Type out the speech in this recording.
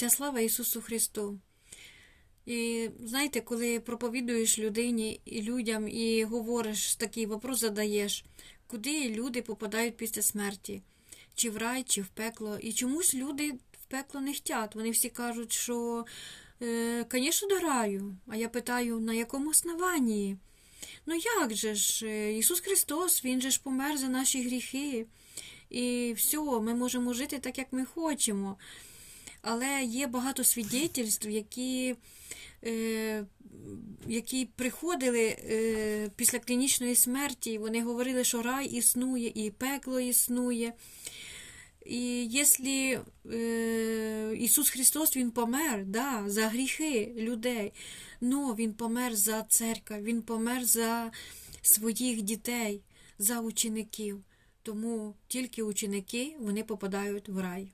Вся слава Ісусу Христу. І знаєте, коли проповідуєш людині і людям і говориш такий вопрос задаєш, куди люди попадають після смерті? Чи в рай, чи в пекло? І чомусь люди в пекло не хотять. Вони всі кажуть, що, е, звісно, до раю. А я питаю, на якому основанні? Ну як же ж? е, Ісус Христос, Він же ж помер за наші гріхи. І все, ми можемо жити так, як ми хочемо. Але є багато свідетельств, які, е, які приходили е, після клінічної смерті. Вони говорили, що рай існує і пекло існує. І якщо е, Ісус Христос Він помер да, за гріхи людей, но Він помер за церкву, Він помер за своїх дітей, за учеників. Тому тільки ученики вони попадають в рай.